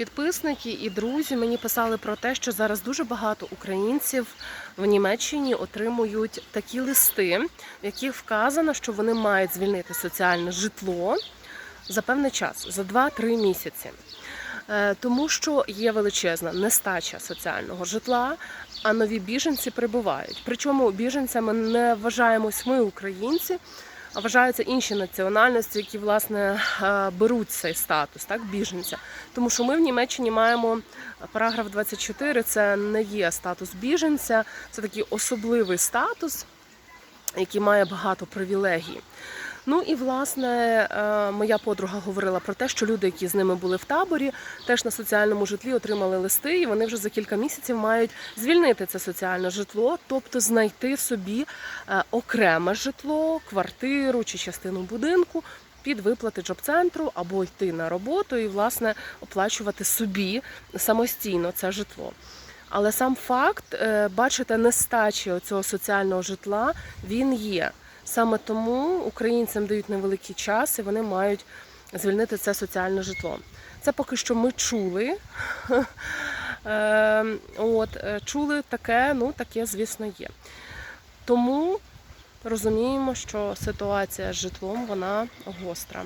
Підписники і друзі мені писали про те, що зараз дуже багато українців в Німеччині отримують такі листи, в яких вказано, що вони мають звільнити соціальне житло за певний час, за 2-3 місяці. Е, Тому що є величезна нестача соціального житла, а нові біженці прибувають. Причому біженцями не вважаємось ми, українці, вважаються інші національності, які власне е, беруть цей статус, так, біженця. Тому що ми в Німеччині маємо параграф 24, це не є статус біженця, це такий особливий статус, який має багато привілегій. Ну і власне е, моя подруга говорила про те, що люди, які з ними були в таборі, теж на соціальному житлі отримали листи, і вони вже за кілька місяців мають звільнити це соціальне житло, тобто знайти собі е, окреме житло, квартиру чи частину будинку. Під виплати джоб-центру або йти на роботу і власне оплачувати собі самостійно це житло. Але сам факт, е, бачите, нестачі цього соціального житла він є. Саме тому українцям дають невеликий час, і вони мають звільнити це соціальне житло. Це поки що ми чули. Е, От, е, чули таке, ну таке, звісно, є. Тому розуміємо, що ситуація з житлом вона гостра.